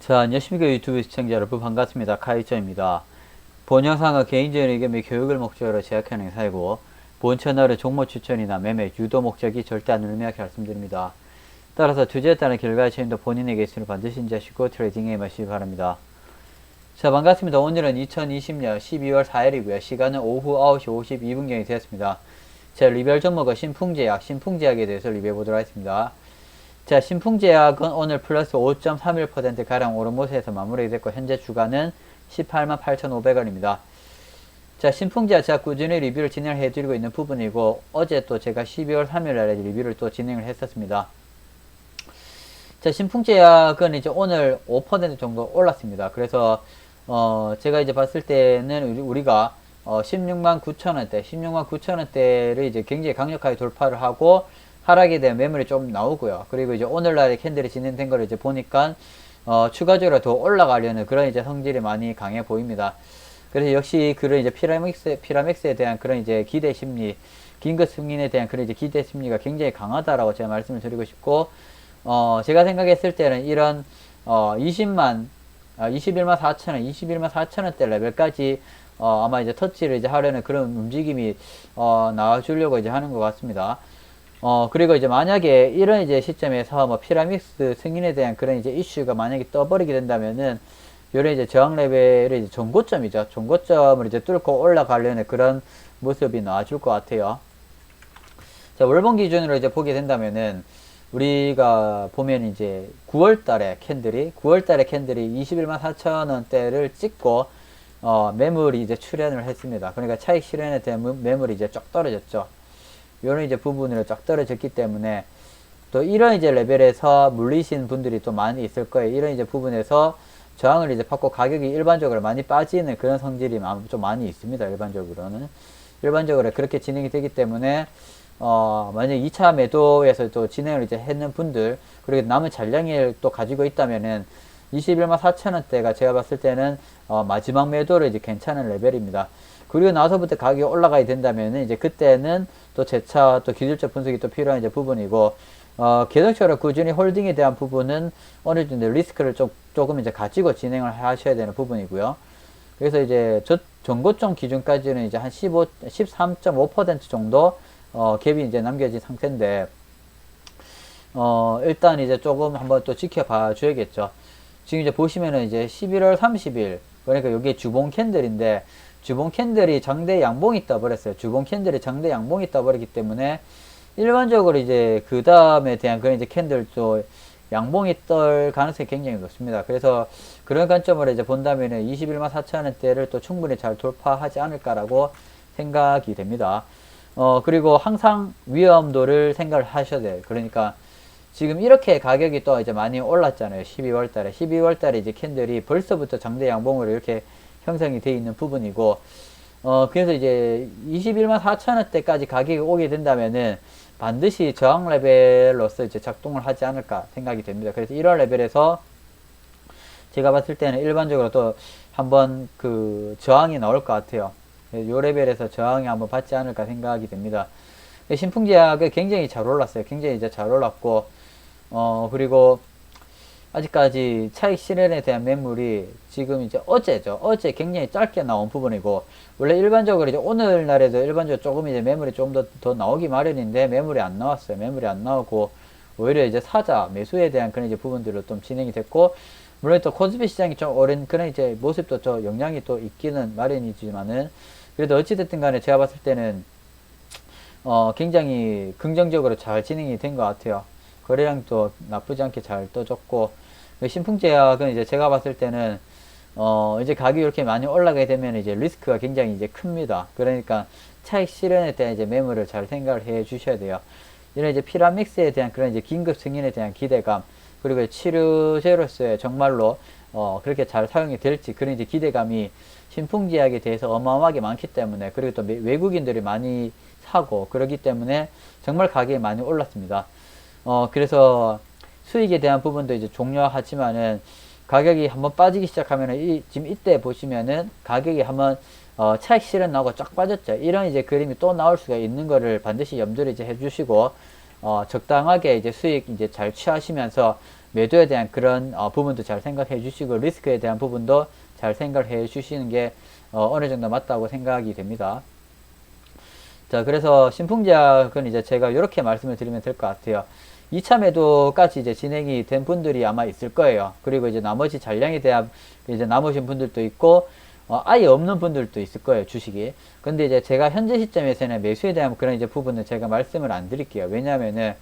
자, 안녕하십니까 유튜브 시청자 여러분 반갑습니다. 카이처입니다. 본 영상은 개인적인 의견 및 교육을 목적으로 제작하는 행사이고 본 채널의 종목 추천이나 매매, 유도 목적이 절대 안 의미하게 말씀드립니다. 따라서 투자에 따른 결과의 책임도 본인에게 있으니 반드시 인지하시고 트레이딩에 임하시기 바랍니다. 자, 반갑습니다. 오늘은 2020년 12월 4일이고요. 시간은 오후 9시 52분경이 되었습니다. 자, 리별 종목은 신풍제약, 신풍제약에 대해서 리뷰해 보도록 하겠습니다. 자, 신풍제약은 오늘 플러스 5.31%가량 오른 모습에서 마무리됐고, 현재 주가는 18만 8,500원입니다. 자, 신풍제약 제가 꾸준히 리뷰를 진행을 해드리고 있는 부분이고, 어제 또 제가 12월 3일 날에 리뷰를 또 진행을 했었습니다. 자, 신풍제약은 이제 오늘 5% 정도 올랐습니다. 그래서, 어, 제가 이제 봤을 때는 우리- 우리가, 어, 16만 9천원대, 16만 9천원대를 이제 굉장히 강력하게 돌파를 하고, 하락에 대한 매물이 좀 나오고요. 그리고 이제 오늘날의 캔들이 진행된 걸 이제 보니까, 어, 추가적으로 더 올라가려는 그런 이제 성질이 많이 강해 보입니다. 그래서 역시 그런 이제 피라믹스, 피라믹스에 대한 그런 이제 기대 심리, 긴급 승인에 대한 그런 이제 기대 심리가 굉장히 강하다라고 제가 말씀을 드리고 싶고, 어, 제가 생각했을 때는 이런, 어, 20만, 아, 21만 4천원, 21만 4천원대 레벨까지, 어, 아마 이제 터치를 이제 하려는 그런 움직임이, 어, 나와주려고 이제 하는 것 같습니다. 어, 그리고 이제 만약에 이런 이제 시점에서 뭐 피라믹스 승인에 대한 그런 이제 이슈가 만약에 떠버리게 된다면은, 요런 이제 저항 레벨의 이제 전고점이죠. 전고점을 이제 뚫고 올라가려는 그런 모습이 나와줄 것 같아요. 자, 월봉 기준으로 이제 보게 된다면은, 우리가 보면 이제 9월 달에 캔들이, 9월 달에 캔들이 21만 4천 원대를 찍고, 어, 매물이 이제 출현을 했습니다. 그러니까 차익 실현에 대한 무- 매물이 이제 쫙 떨어졌죠. 요런 이제 부분으로 쫙 떨어졌기 때문에, 또 이런 이제 레벨에서 물리신 분들이 또 많이 있을 거예요. 이런 이제 부분에서 저항을 이제 받고 가격이 일반적으로 많이 빠지는 그런 성질이 마- 좀 많이 있습니다. 일반적으로는. 일반적으로 그렇게 진행이 되기 때문에, 어, 만약 2차 매도에서 또 진행을 이제 했는 분들, 그리고 남은 잔량을 또 가지고 있다면은 21만 4천원대가 제가 봤을 때는, 어, 마지막 매도로 이제 괜찮은 레벨입니다. 그리고 나서부터 가격이 올라가야 된다면은 이제 그때는 또 재차 또 기술적 분석이 또 필요한 이제 부분이고, 어, 계속적으로 꾸준히 홀딩에 대한 부분은 어느 정도 리스크를 좀, 조금 이제 가지고 진행을 하셔야 되는 부분이고요. 그래서 이제 저 전고점 기준까지는 이제 한 15, 13.5% 정도 어, 갭이 이제 남겨진 상태인데, 어, 일단 이제 조금 한번 또 지켜봐 줘야겠죠. 지금 이제 보시면은 이제 11월 30일, 그러니까 여기 주봉 캔들인데, 주봉 캔들이 장대 양봉이 떠버렸어요. 주봉 캔들이 장대 양봉이 떠버리기 때문에, 일반적으로 이제 그 다음에 대한 그런 이제 캔들도 양봉이 떨 가능성이 굉장히 높습니다. 그래서 그런 관점으로 이제 본다면은 21만 4천원대를 또 충분히 잘 돌파하지 않을까라고 생각이 됩니다. 어, 그리고 항상 위험도를 생각을 하셔야 돼요. 그러니까 지금 이렇게 가격이 또 이제 많이 올랐잖아요. 12월 달에. 12월 달에 이제 캔들이 벌써부터 장대 양봉으로 이렇게 형성이 되어 있는 부분이고, 어, 그래서 이제 21만 4천원대까지 가격이 오게 된다면은 반드시 저항 레벨로서 이제 작동을 하지 않을까 생각이 됩니다. 그래서 이런 레벨에서 제가 봤을 때는 일반적으로 또 한번 그 저항이 나올 것 같아요. 요 레벨에서 저항이 한번 받지 않을까 생각이 됩니다. 신풍제약은 굉장히 잘 올랐어요. 굉장히 이제 잘 올랐고, 어, 그리고 아직까지 차익 실현에 대한 매물이 지금 이제 어제죠. 어제 굉장히 짧게 나온 부분이고, 원래 일반적으로 이제 오늘날에도 일반적으로 조금 이제 매물이 좀 더, 더 나오기 마련인데, 매물이 안 나왔어요. 매물이 안 나오고, 오히려 이제 사자, 매수에 대한 그런 이제 부분들로 좀 진행이 됐고, 물론 또 코스피 시장이 좀 오른 그런 이제 모습도 저 영향이 또 있기는 마련이지만은, 그래도 어찌됐든 간에 제가 봤을 때는, 어, 굉장히 긍정적으로 잘 진행이 된 것 같아요. 거래량도 나쁘지 않게 잘 떠졌고, 신풍제약은 이제 제가 봤을 때는, 어, 이제 가격이 이렇게 많이 올라가게 되면 이제 리스크가 굉장히 이제 큽니다. 그러니까 차익 실현에 대한 이제 매물을 잘 생각을 해 주셔야 돼요. 이런 이제 피라믹스에 대한 그런 이제 긴급 승인에 대한 기대감, 그리고 치료제로서의 정말로, 어, 그렇게 잘 사용이 될지 그런 이제 기대감이 신풍제약에 대해서 어마어마하게 많기 때문에, 그리고 또 매- 외국인들이 많이 사고, 그러기 때문에 정말 가격이 많이 올랐습니다. 어, 그래서 수익에 대한 부분도 이제 종료하지만은 가격이 한번 빠지기 시작하면은 이, 지금 이때 보시면은 가격이 한번 어, 차익 실현 나오고 쫙 빠졌죠. 이런 이제 그림이 또 나올 수가 있는 거를 반드시 염두를 이제 해주시고 어, 적당하게 이제 수익 이제 잘 취하시면서 매도에 대한 그런 어, 부분도 잘 생각해 주시고 리스크에 대한 부분도 잘 생각해 주시는 게 어, 어느 정도 맞다고 생각이 됩니다. 자, 그래서 신풍제약은 이제 제가 이렇게 말씀을 드리면 될 것 같아요. 2차 매도까지 이제 진행이 된 분들이 아마 있을 거예요. 그리고 이제 나머지 잔량에 대한 이제 남으신 분들도 있고, 어, 아예 없는 분들도 있을 거예요, 주식이. 근데 이제 제가 현재 시점에서는 매수에 대한 그런 이제 부분은 제가 말씀을 안 드릴게요. 왜냐하면은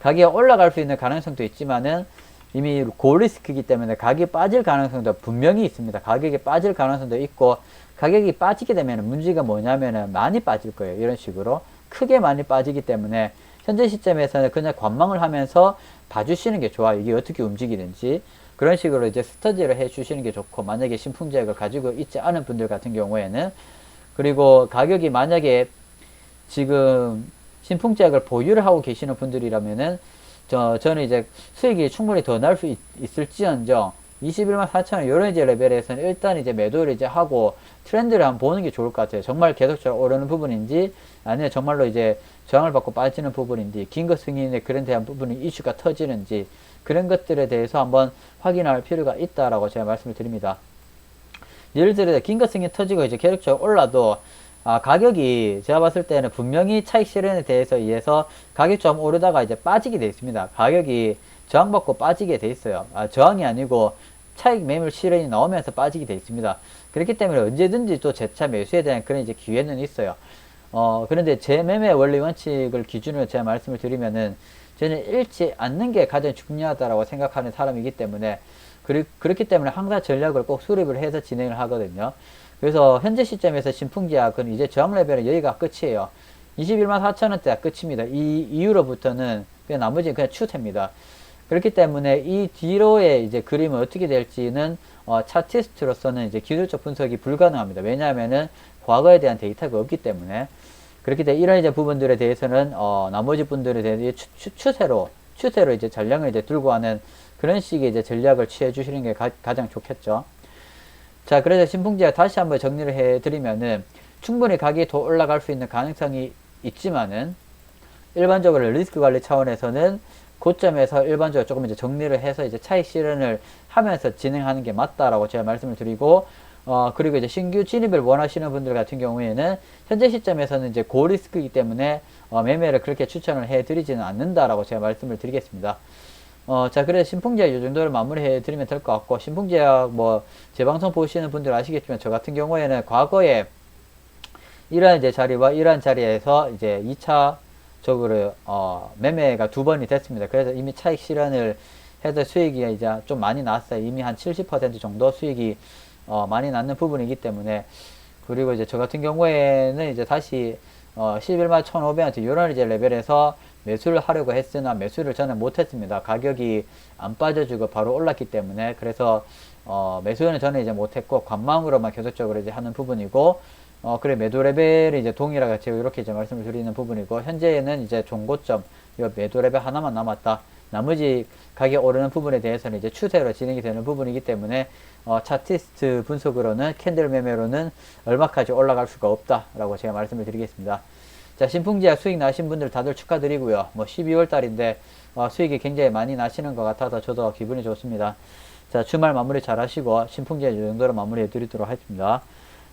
가격이 올라갈 수 있는 가능성도 있지만은 이미 고리스크이기 때문에 가격이 빠질 가능성도 분명히 있습니다. 가격이 빠질 가능성도 있고, 가격이 빠지게 되면 문제가 뭐냐면은 많이 빠질 거예요. 이런 식으로. 크게 많이 빠지기 때문에 현재 시점에서는 그냥 관망을 하면서 봐주시는 게 좋아요. 이게 어떻게 움직이는지. 그런 식으로 이제 스터디를 해 주시는 게 좋고, 만약에 신풍제약을 가지고 있지 않은 분들 같은 경우에는, 그리고 가격이 만약에 지금 신풍제약을 보유를 하고 계시는 분들이라면은, 저, 저는 이제 수익이 충분히 더 날 수 있을지언정, 21만 4천원 요런 이제 레벨에서는 일단 이제 매도를 이제 하고 트렌드를 한번 보는 게 좋을 것 같아요. 정말 계속적으로 오르는 부분인지 아니면 정말로 이제 저항을 받고 빠지는 부분인지 긴거 승인의 그런 대한 부분이 이슈가 터지는지 그런 것들에 대해서 한번 확인할 필요가 있다라고 제가 말씀을 드립니다. 예를 들어 긴거 승인 터지고 이제 계속적으로 올라도 아, 가격이 제가 봤을 때는 분명히 차익 실현에 대해서 의해서 가격이 좀 오르다가 이제 빠지게 되어 있습니다. 가격이 저항받고 빠지게 돼 있어요. 아, 저항이 아니고 차익 매물 실현이 나오면서 빠지게 돼 있습니다. 그렇기 때문에 언제든지 또 재차 매수에 대한 그런 이제 기회는 있어요. 어, 그런데 제 매매 원리 원칙을 기준으로 제가 말씀을 드리면은 저는 잃지 않는 게 가장 중요하다라고 생각하는 사람이기 때문에 그리, 그렇기 때문에 항상 전략을 꼭 수립을 해서 진행을 하거든요. 그래서 현재 시점에서 신풍제약은 이제 저항 레벨은 여기가 끝이에요. 21만 4천원대가 끝입니다. 이 이후로부터는 그냥 나머지는 그냥 추세입니다. 그렇기 때문에 이 뒤로의 이제 그림은 어떻게 될지는 어, 차티스트로서는 이제 기술적 분석이 불가능합니다. 왜냐하면은 과거에 대한 데이터가 없기 때문에 그렇기 때문에 이런 이제 부분들에 대해서는 어, 나머지 분들에 대해 추, 추, 추세로 추세로 이제 전략을 이제 들고 하는 그런 식의 이제 전략을 취해 주시는 게 가, 장 좋겠죠. 자, 그래서 신풍제가 다시 한번 정리를 해 드리면은 충분히 가격이 더 올라갈 수 있는 가능성이 있지만은 일반적으로 리스크 관리 차원에서는 고점에서 일반적으로 조금 이제 정리를 해서 이제 차익 실현을 하면서 진행하는 게 맞다라고 제가 말씀을 드리고 어 그리고 이제 신규 진입을 원하시는 분들 같은 경우에는 현재 시점에서는 이제 고리스크이기 때문에 어 매매를 그렇게 추천을 해 드리지는 않는다라고 제가 말씀을 드리겠습니다. 어, 자, 그래서 신풍제약 이 정도를 마무리해 드리면 될 것 같고, 신풍제약 뭐, 제 방송 보시는 분들 아시겠지만, 저 같은 경우에는 과거에 이러한 이제 자리와 이러한 자리에서 이제 2차 적으로 어, 매매가 두 번이 됐습니다. 그래서 이미 차익 실현을 해서 수익이 이제 좀 많이 났어요. 이미 한 70% 정도 수익이 어, 많이 났는 부분이기 때문에 그리고 이제 저 같은 경우에는 이제 다시 어, 11만 1,500원대 이런 이제 레벨에서 매수를 하려고 했으나 매수를 저는 못했습니다. 가격이 안 빠져주고 바로 올랐기 때문에 그래서 어, 매수는 저는 이제 못했고 관망으로만 계속적으로 이제 하는 부분이고 어, 그래, 매도 레벨이 이제 동일하게 제가 이렇게 이제 말씀을 드리는 부분이고, 현재는 이제 종고점, 이 매도 레벨 하나만 남았다. 나머지 가격 오르는 부분에 대해서는 이제 추세로 진행이 되는 부분이기 때문에, 어, 차티스트 분석으로는, 캔들 매매로는 얼마까지 올라갈 수가 없다라고 제가 말씀을 드리겠습니다. 자, 신풍제약 수익 나신 분들 다들 축하드리고요. 뭐 12월 달인데, 어, 수익이 굉장히 많이 나시는 것 같아서 저도 기분이 좋습니다. 자, 주말 마무리 잘 하시고, 신풍제약 이 정도로 마무리해 드리도록 하겠습니다.